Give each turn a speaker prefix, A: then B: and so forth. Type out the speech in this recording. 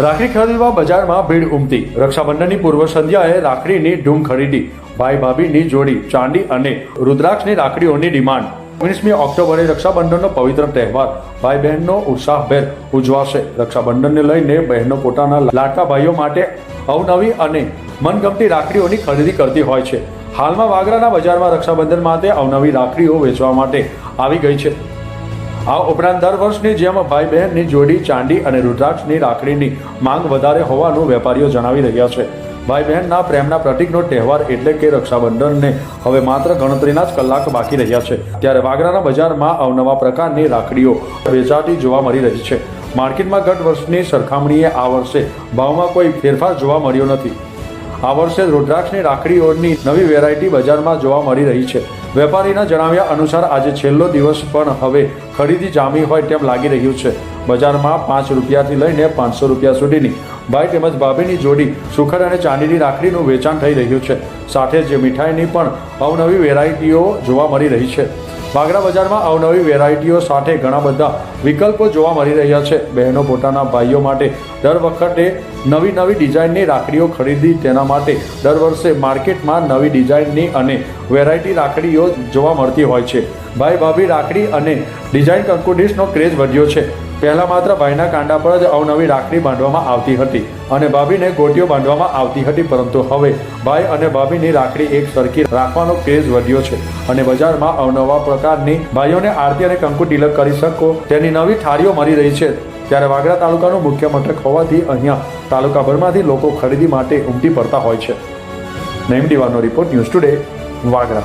A: રાખડી ખરીદવા બજારમાં ભીડ ઉમટી. રક્ષાબંધનની પૂર્વ સંધ્યાએ રાખડીની ધૂમ ખરીદી. ભાઈ ભાભીની જોડી, ચાંદી અને રુદ્રાક્ષની રાખડીઓની ડિમાન્ડ. ઓગણીસમી ઓક્ટોબરે રક્ષાબંધનનો પવિત્ર તહેવાર. ભાઈ બહેનનો ઉત્સાહભેર ઉજવાશે. રક્ષાબંધનને લઈને બહેનો પોતાના લાડકા ભાઈઓ માટે અવનવી અને મનગમતી રાખડીઓની ખરીદી કરતી હોય છે. હાલમાં વાગરાના બજારમાં રક્ષાબંધન માટે અવનવી રાખડીઓ વેચવા માટે આવી ગઈ છે. આ ઉપરાંત દર વર્ષની જેમ ભાઈ બહેનની જોડી ચાંદી અને રુદ્રાક્ષની રાખડીની માંગ વધારે હોવાનું વેપારીઓ જણાવી રહ્યા છે. ભાઈ બહેનના પ્રેમના પ્રતિકનો તહેવાર એટલે કે રક્ષાબંધનને હવે માત્ર ગણતરીના જ કલાક બાકી રહ્યા છે. ત્યારે વાગરાના બજારમાં અવનવા પ્રકારની રાખડીઓ વેચાતી જોવા મળી રહી છે. માર્કેટમાં ગત વર્ષની સરખામણીએ આ વર્ષે ભાવમાં કોઈ ફેરફાર જોવા મળ્યો નથી. આ વર્ષે રુદ્રાક્ષની રાખડીઓની નવી વેરાયટી બજારમાં જોવા મળી રહી છે. વેપારીના જણાવ્યા અનુસાર આજે છેલ્લો દિવસ પણ હવે ખરીદી જામી હોય તેમ લાગી રહ્યું છે. બજારમાં પાંચ રૂપિયાથી લઈને પાંચસો રૂપિયા સુધીની ભાઈ તેમજ ભાભીની જોડી સુખડ અને ચાંદીની રાખડીનું વેચાણ થઈ રહ્યું છે. સાથે જ મીઠાઈની પણ અવનવી વેરાયટીઓ જોવા મળી રહી છે. વાગરા બજારમાં અવનવી વેરાયટીઓ સાથે ઘણા બધા વિકલ્પો જોવા મળી રહ્યા છે. બહેનો પોતાના ભાઈઓ માટે દર વખતે નવી નવી ડિઝાઇનની રાખડીઓ ખરીદી તેના માટે દર વર્ષે માર્કેટમાં નવી ડિઝાઇનની અને વેરાયટી રાખડીઓ જોવા મળતી હોય છે. ભાઈ ભાભી રાખડી અને ડિઝાઇન કંકુડીશનો ક્રેઝ વધ્યો છે. પહેલા માત્ર ભાઈના કાંડા પર જ અવનવી રાખડી બાંધવામાં આવતી હતી અને ભાભીને ગોટીઓ બાંધવામાં આવતી હતી, પરંતુ હવે ભાઈ અને ભાભીની રાખડી એક સરખી રાખવાનો ક્રેઝ વધ્યો છે અને બજારમાં અવનવા પ્રકારની ભાઈઓને આરતી અને કંકુ તિલક કરી શકો, તેની નવી થાળીઓ મળી રહી છે. ત્યારે વાગરા તાલુકાનું મુખ્ય મથક હોવાથી અહીંયા તાલુકાભરમાંથી લોકો ખરીદી માટે ઉમટી પડતા હોય છે. નેમ દીવાનો રિપોર્ટ ન્યૂઝ ટુડે વાગરા